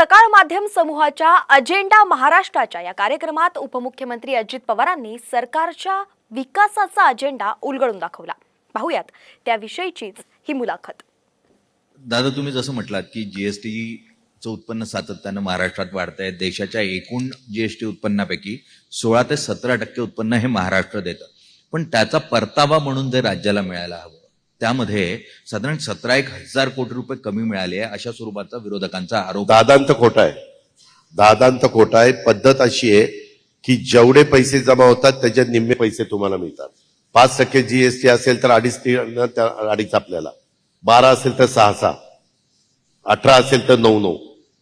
सकाळ माध्यम समूहाच्या अजेंडा महाराष्ट्राच्या या कार्यक्रमात उपमुख्यमंत्री अजित पवारांनी सरकारच्या विकासाचा अजेंडा उलगडून दाखवला. पाहूयात त्याविषयीचीच ही मुलाखत. दादा तुम्ही जसं म्हटलात की जीएसटीचं उत्पन्न सातत्यानं महाराष्ट्रात वाढत आहे देशाच्या एकूण जीएसटी उत्पन्नापैकी सोळा ते सतरा टक्के उत्पन्न हे महाराष्ट्र देतं. पण त्याचा परतावा म्हणून जे राज्याला मिळायला हवं त्यामध्ये साधारण सतरा एक हजार कोटी रुपये कमी मिळाले अशा स्वरूपाचा विरोधकांचा आरोप दादांत खोटा आहे. दादांत खोटा आहे. पद्धत अशी आहे की जेवढे पैसे जमा होतात त्याच्यात निम्मे पैसे तुम्हाला मिळतात. पाच टक्के जीएसटी असेल तर अडीच ती- त्या- अडीच आपल्याला. बारा असेल तर सहा सहा अठरा असेल तर नऊ नऊ.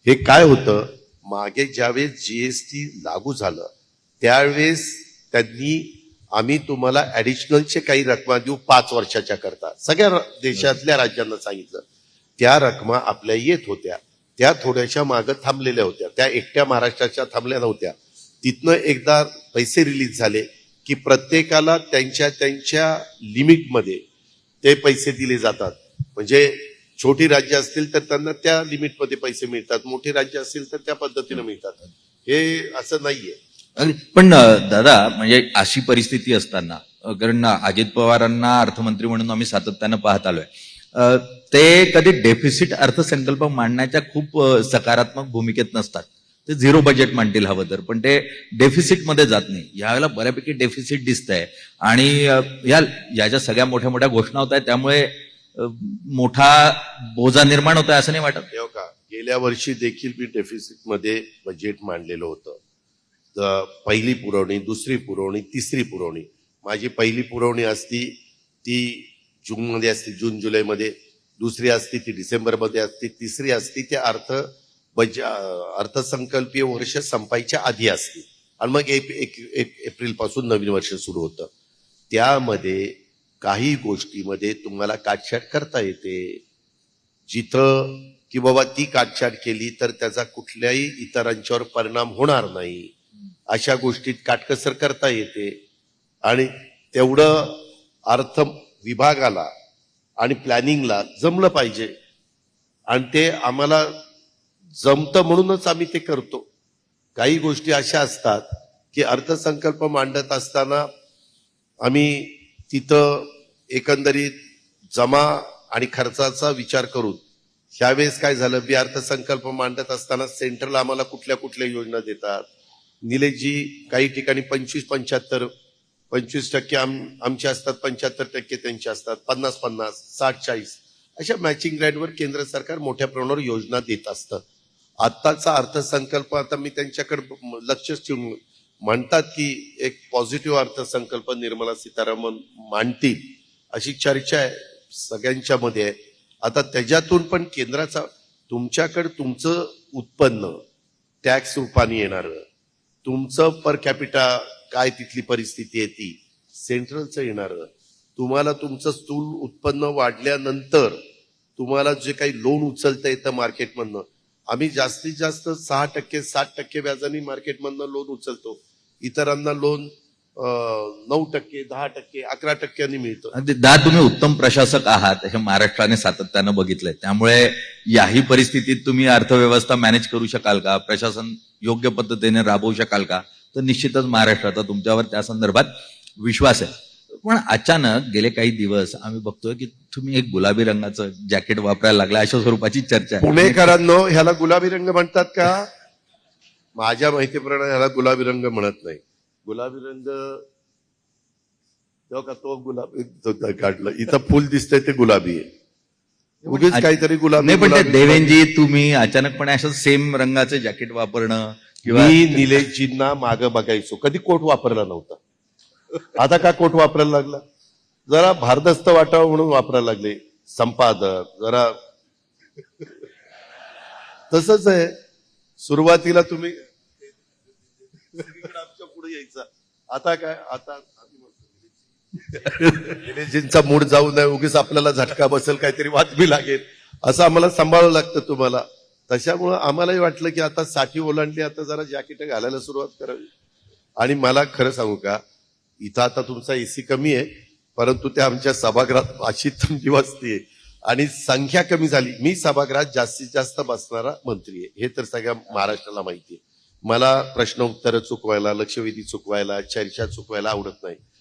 हे काय होतं? मागे ज्यावेळेस जीएसटी लागू झालं त्यावेळेस त्यांनी आम्ही तुम्हाला ऍडिशनलचे काही रकमा देऊ पाच वर्षाच्या करता. सगळ्या देशातल्या राज्यांना सांगितलं. त्या रकमा आपल्या येत होत्या. त्या थोड्याशा मागं थांबलेल्या होत्या. त्या एकट्या महाराष्ट्राच्या थांबल्या नव्हत्या. तिथनं एकदा पैसे रिलीज झाले की प्रत्येकाला त्यांच्या त्यांच्या लिमिटमध्ये ते पैसे दिले जातात. म्हणजे छोटी राज्य असतील तर त्यांना त्या लिमिटमध्ये पैसे मिळतात. मोठी राज्य असतील तर त्या पद्धतीने मिळतात. हे असं नाहीये. पण दादा म्हणजे अशी परिस्थिती असताना कारण अजित पवारांना अर्थमंत्री म्हणून आम्ही सातत्यानं पाहत आलोय. ते कधी डेफिसिट अर्थसंकल्प मांडण्याच्या खूप सकारात्मक भूमिकेत नसतात. ते झिरो बजेट मांडतील हवं तर पण ते डेफिसिटमध्ये जात नाही. यावेळेला बऱ्यापैकी डेफिसिट दिसत आहे आणि या याच्या सगळ्या मोठ्या मोठ्या घोषणा होत आहेत त्यामुळे मोठा बोजा निर्माण होत आहे असं नाही वाटत? हो का? गेल्या वर्षी देखील मी डेफिसिटमध्ये बजेट मांडलेलं होतं. पहिली पुरवणी दुसरी पुरवणी तिसरी पुरवणी. माझी पहिली पुरवणी असती ती जूनमध्ये असते जून जुलैमध्ये. दुसरी असती ती डिसेंबरमध्ये असती. तिसरी असती ते अर्थ बज अर्थसंकल्पीय वर्ष संपायच्या आधी असते. आणि मग एक एक एक एप्रिलपासून नवीन वर्ष सुरू होतं. त्यामध्ये काही गोष्टीमध्ये तुम्हाला काटछाट करता येते. जिथं की बाबा ती काटछाट केली तर त्याचा कुठल्याही इतरांच्यावर परिणाम होणार नाही. अशा गोष्टीत काटकसर करता येते. आणि तेवढं अर्थ विभागाला आणि प्लॅनिंगला जमलं पाहिजे. आणि ते आम्हाला जमतं म्हणूनच आम्ही ते करतो. काही गोष्टी अशा असतात की अर्थसंकल्प मांडत असताना आम्ही तिथं एकंदरीत जमा आणि खर्चाचा विचार करून ह्यावेळेस काय झालं बी अर्थसंकल्प मांडत असताना सेंट्रल आम्हाला कुठल्या कुठल्या योजना देतात? निलेशजी काही ठिकाणी पंचवीस पंच्याहत्तर पंचवीस टक्के आम आमचे असतात पंच्याहत्तर टक्के त्यांचे असतात पन्नास पन्नास साठ चाळीस. अशा मॅचिंग ग्रँडवर केंद्र सरकार मोठ्या प्रमाणावर योजना देत असतं. आत्ताचा अर्थसंकल्प आता मी त्यांच्याकडे लक्षच ठेवून म्हणतात की एक पॉझिटिव्ह अर्थसंकल्प निर्मला सीतारामन मांडतील अशी चर्चा आहे सगळ्यांच्या मध्ये. आहे आता त्याच्यातून पण केंद्राचा तुमच्याकडे तुमचं उत्पन्न टॅक्स रूपाने येणारं. तुमचं पर कॅपिटा काय तिथली परिस्थिती आहे ती? सेंट्रलचं येणार. तुम्हाला तुमचं स्थूल उत्पन्न वाढल्यानंतर तुम्हाला जे काही लोन उचलता येतं मार्केटमधनं आम्ही जास्तीत जास्त सहा टक्के सात टक्के व्याजाने मार्केटमधनं लोन उचलतो. इतरांना लोन नऊ टक्के दहा टक्के अकरा टक्क्यांनी मिळतं. दा तुम्ही उत्तम प्रशासक आहात हे महाराष्ट्राने सातत्यानं बघितलंय. त्यामुळे याही परिस्थितीत तुम्ही अर्थव्यवस्था मॅनेज करू शकाल का? प्रशासन योग्य पद्धतीने राबवू शकाल का? तर निश्चितच महाराष्ट्राचा तुमच्यावर त्या संदर्भात विश्वास आहे. पण अचानक गेले काही दिवस आम्ही बघतोय की तुम्ही एक गुलाबी रंगाचं जॅकेट वापरायला लागला अशा स्वरूपाची चर्चा आहे. पुणेकरांनो ह्याला गुलाबी रंग म्हणतात का? माझ्या माहितीप्रमाणे ह्याला गुलाबी रंग म्हणत नाही. गुलाबी रंग तेव्हा का तो गुलाबी काढलं? इथं फुल दिसतंय ते गुलाबी आहे. उगीच काहीतरी गुलाबी नाही पण ते तुम्ही अचानकपणे असं सेम रंगाचं जॅकेट वापरणं किंवा मी निलेशजींना मागं बघायचो. कधी कोट वापरला नव्हता. आता का कोट वापरायला लागला? जरा भारदस्त वाटावं म्हणून वापरायला लागले. संपादक जरा तसंच आहे. सुरुवातीला तुम्ही यायचा. आता काय आता निलेशजींचा मूड जाऊ नये उगीच आपल्याला झटका बसेल काहीतरी बातमी लागेल. असं आम्हाला सांभाळावं लागतं तुम्हाला. तशामुळं आम्हालाही वाटलं की आता साठी ओलांडली आता जरा जॅकेट घालायला सुरुवात करावी. आणि मला खरं सांगू का इथं आता तुमचा एसी कमी आहे परंतु त्या आमच्या सभागृहात अशी थंडी वाजते आणि संख्या कमी झाली. मी सभागृहात जास्तीत जास्त बसणारा मंत्री आहे. हे तर सगळ्या महाराष्ट्राला माहिती आहे. मला प्रश्न उत्तरं चुकवायला लक्षवेधी चुकवायला चर्चा चुकवायला आवडत नाही.